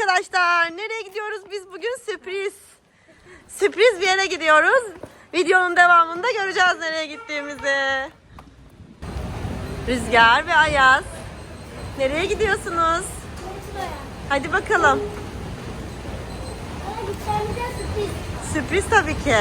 arkadaşlar. Nereye gidiyoruz biz bugün? Sürpriz. Sürpriz bir yere gidiyoruz. Videonun devamında göreceğiz nereye gittiğimizi. Rüzgar ve Ayaz. Nereye gidiyorsunuz? Hadi bakalım. Sürpriz tabii ki.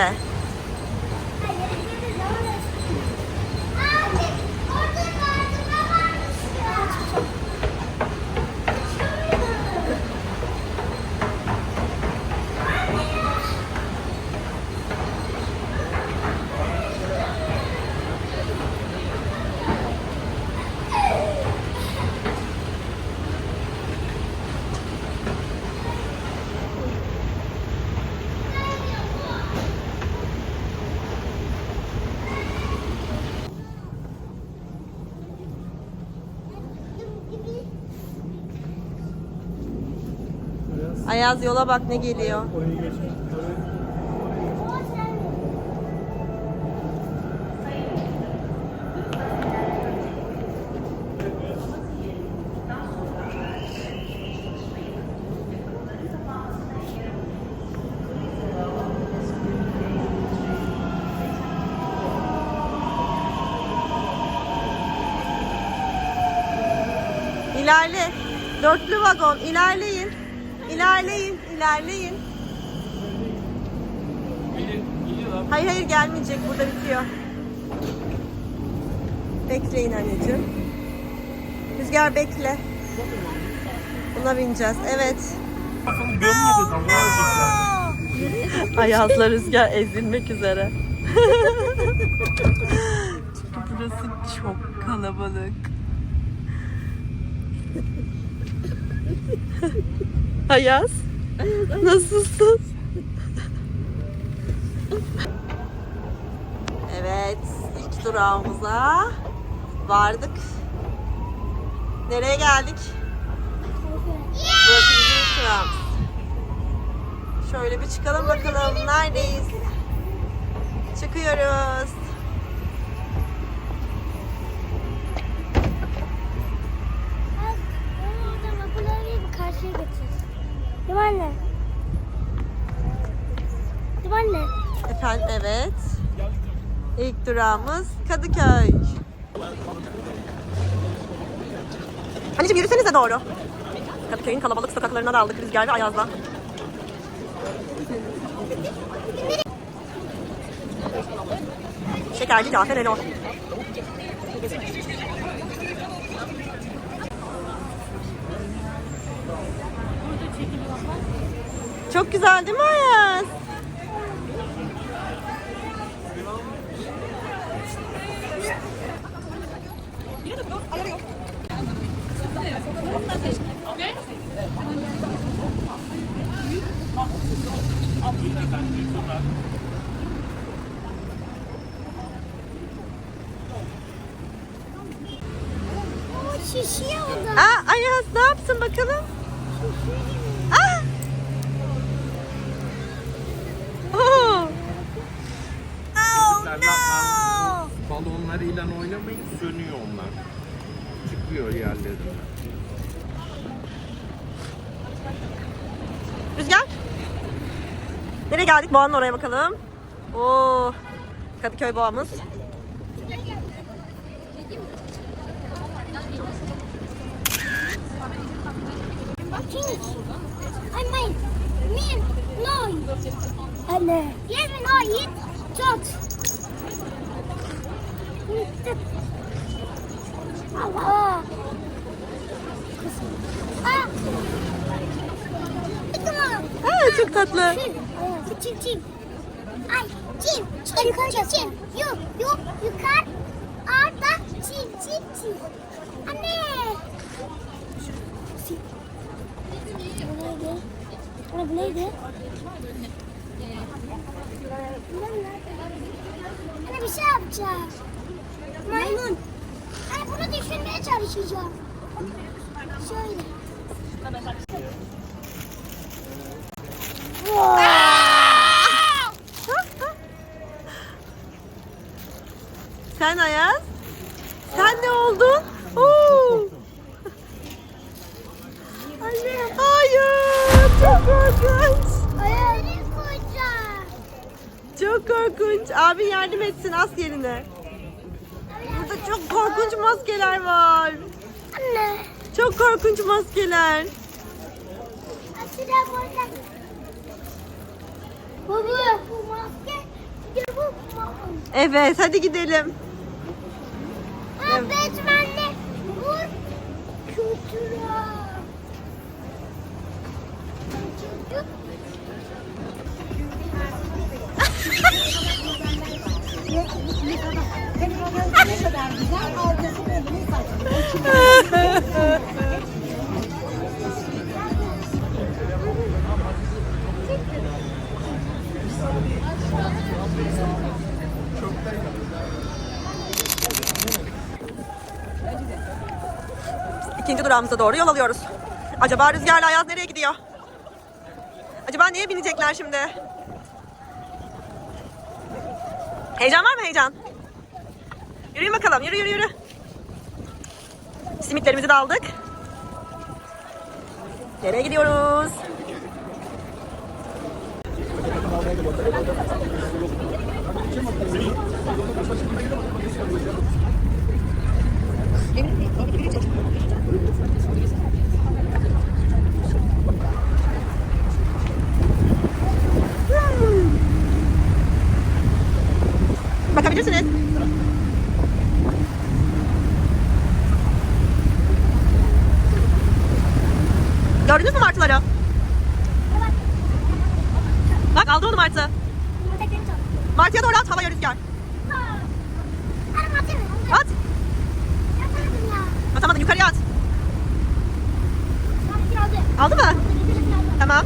Ayaz yola bak ne geliyor. İlerle. Dörtlü vagon ilerleyin. İlerleyin, ilerleyin. Hayır hayır gelmeyecek. Burada bitiyor. Bekleyin anneciğim. Rüzgar bekle. Buna bineceğiz. Evet. Ayazla Rüzgar ezilmek üzere. Çünkü burası çok kalabalık. Ayaz. Nasılsın? Evet, ilk durağımıza vardık. Nereye geldik? Burası bizim ilk durağımız. Şöyle bir çıkalım bakalım neredeyiz? Çıkıyoruz. Karşıya götür. Değil mi? Efendim evet. İlk durağımız Kadıköy. Anneciğim yürüsenize doğru. Kadıköy'ün kalabalık sokaklarına daldık Rüzgar ve Ayaz'la. Şekerci Cafer Elo. Çok güzel değil mi Ayaz? Şişiyor o da. Aa Ayaz ne yapsın bakalım? Aa! Balonlarıyla oynamayın sönüyor onlar. Çıkıyor yerlerinden. Rüzgar. Nereye geldik? Boğa'nın oraya bakalım. Oo. Kadıköy Boğa'mız. Anne. Yes, no, eat, tot. Aa, çok tatlı. Çim çim. Ay çim. Çim çim. Yu yu yukarı. Orada çim çim çim. Anne. Bu neydi? Bu neydi? Anne bir şey yapacağım. Maymun. Düşünmeye çalışacağım. Şöyle. Sen Ayaz. Sen ne oldun? Oo. Anne. Hayır. Çok korkunç. Koyacağım. Çok korkunç. Abin yardım etsin as yerine. Çok korkunç maskeler var. Anne. Çok korkunç maskeler. Bu bu. Evet hadi gidelim. Ha, Batman'le vur. Kültüra. İkinci durağımıza doğru yol alıyoruz. Acaba Rüzgar'la Ayaz nereye gidiyor? Acaba neye binecekler şimdi? Heyecan var mı heyecan? Yürüyün bakalım yürü yürü yürü. Simitlerimizi de aldık. Nereye gidiyoruz? Bakabilirsiniz. Gördünüz mü martıları? Bak aldı onu martı. Martıya doğru at havaya rüzgar. At. Atamadın yukarıya at. Aldı mı? Tamam.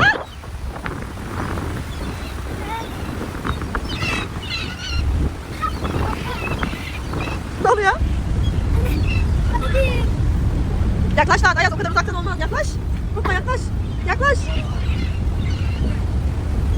Ah! Ne oluyor? Yaklaş daha Ayaz o kadar uzaktan olmaz. Yaklaş. Korkma yaklaş. Yaklaş.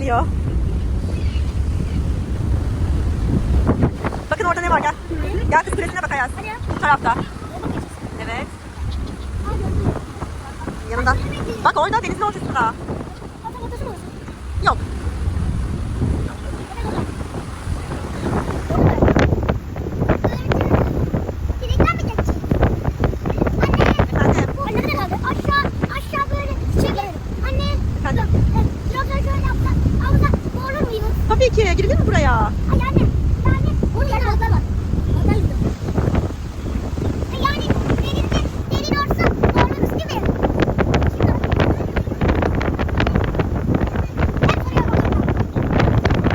geliyor? Bakın orada ne var gel. Gel kız kulesine bak Ayaz. Bu tarafta. Evet. Yanında. Bak orada denizin ortasında. Ata batası mı? Yok. Direkten mi geçecek? Anne. Efendim. Anne ne kaldı? Aşağı, aşağı böyle çekelim. Anne. Efendim? e, Biraz önce şöyle yapsak. Havuza boğulur muyuz? Tabii ki. Girilir mi buraya? Ay anne. Yani bunun yerine balıklar var. Balıklar yüzüyor. E Yani denizde derin olsa boğuluruz değil mi? Hep buraya bakıyorum.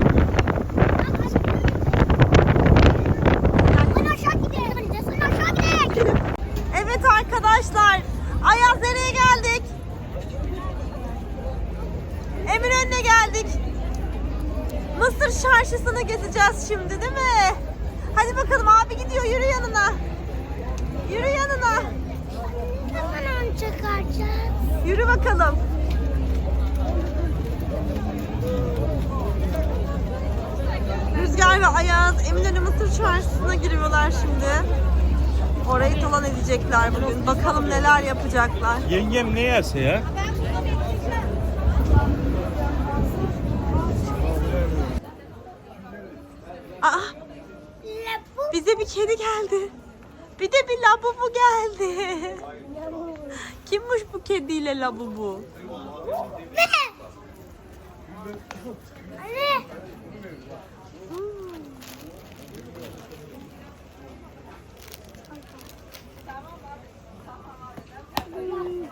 Suyun aşağı gidelim. Suyun aşağı gidelim. Evet arkadaşlar. Ayaz nereye geldik? Eminönü'ne geldik. Mısır çarşısını gezeceğiz şimdi değil mi? Hadi bakalım abi gidiyor yürü yanına. Yürü yanına. Ne zaman çıkaracağız? Yürü bakalım. Rüzgar ve Ayaz Eminönü Mısır Çarşısı'na giriyorlar şimdi. Orayı talan edecekler bugün. Bakalım neler yapacaklar. Yengem ne yerse ya? Aa, bize bir kedi geldi. Bir de bir labubu geldi. Kimmiş bu kediyle labubu? Ne? Anne.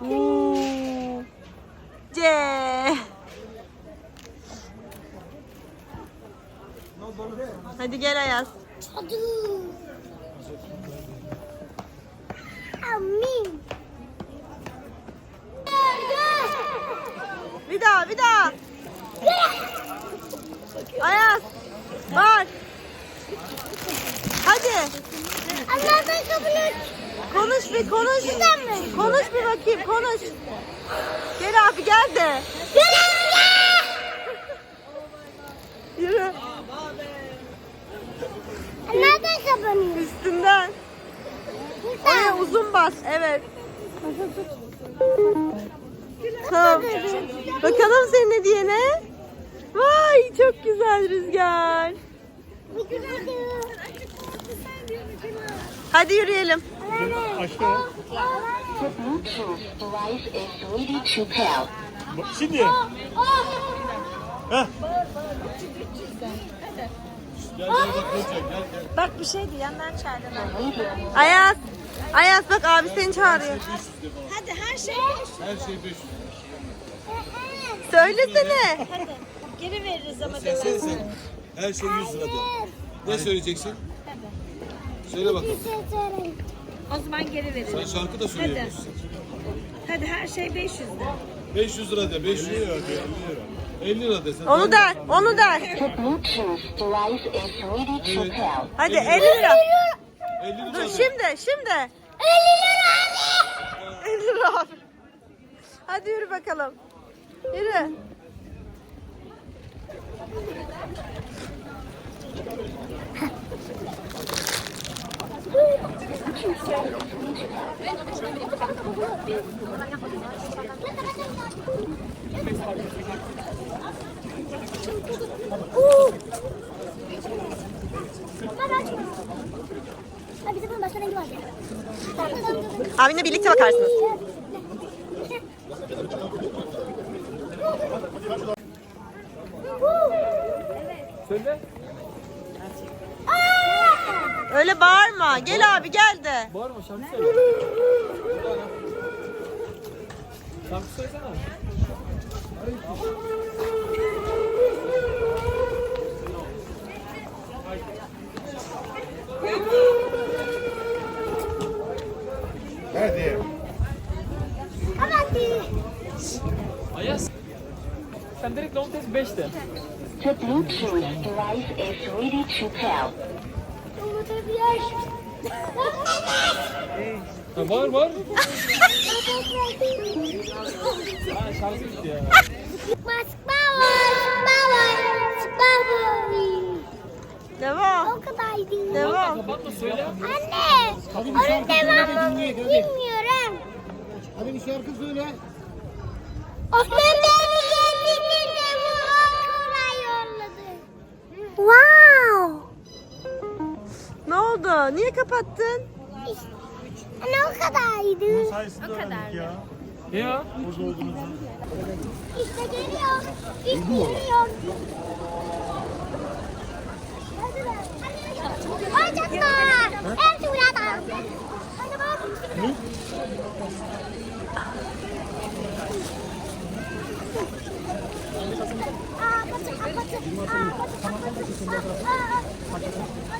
Oo. C. Hadi gel Ayaz. Hadi. Amin. Bir daha bir daha. Ayaz. Var. Hadi. Allah'tan kabul et. Konuş bir konuş. Konuş bir bakayım konuş. Gel abi gel de. Yürü. Nereden kapanıyor? Üstünden. Oraya uzun bas. Evet. Tamam. Bakalım senin ne diyene. Vay çok güzel rüzgar. Hadi yürüyelim. Şimdi. Bak bir şey diyenler çağırdı. Radio Ayaz. Ayaz bak abi seni çağırıyor. Her şey 500. Söylesene. Sen, sen, sen. Her şey 100 lirada. Ne söyleyeceksin? Söyle bakalım. O zaman geri verelim. Sen şarkı da söylüyorsun. Hadi her şey 500 lira. 500 lira de. 500 lira de. 50 lira de. Sen Onu der. Onu to pair. Hadi 50 lira. 50 lira Dur de. şimdi şimdi. 50 lira abi. Hadi yürü bakalım. Yürü. Abinle birlikte bakarsınız. Öyle bağırma. Gel abi gel de. Bağırma şarkı söyle. Şarkı söylesene. Ayas. Sen direkt long test 5'te. The Bluetooth device is ready to pair. Ha, bağır bağır. Ha, şarkı bitti ya. Sıkma sıkma var. Sıkma var. Sıkma var. Devam. O kadardı. Devam. Kapatma söyle. Anne. Onun devamını bilmiyorum. Hadi bir şarkı söyle. Onun Oldu? Niye kapattın? İşte, Anne o kadardı. Ne ya? İşte geliyor. İşte geliyor. Bacaklar. En şurada. Hadi bak. Aa, bacak, bacak. Aa, bacak, bacak. Aa, aa.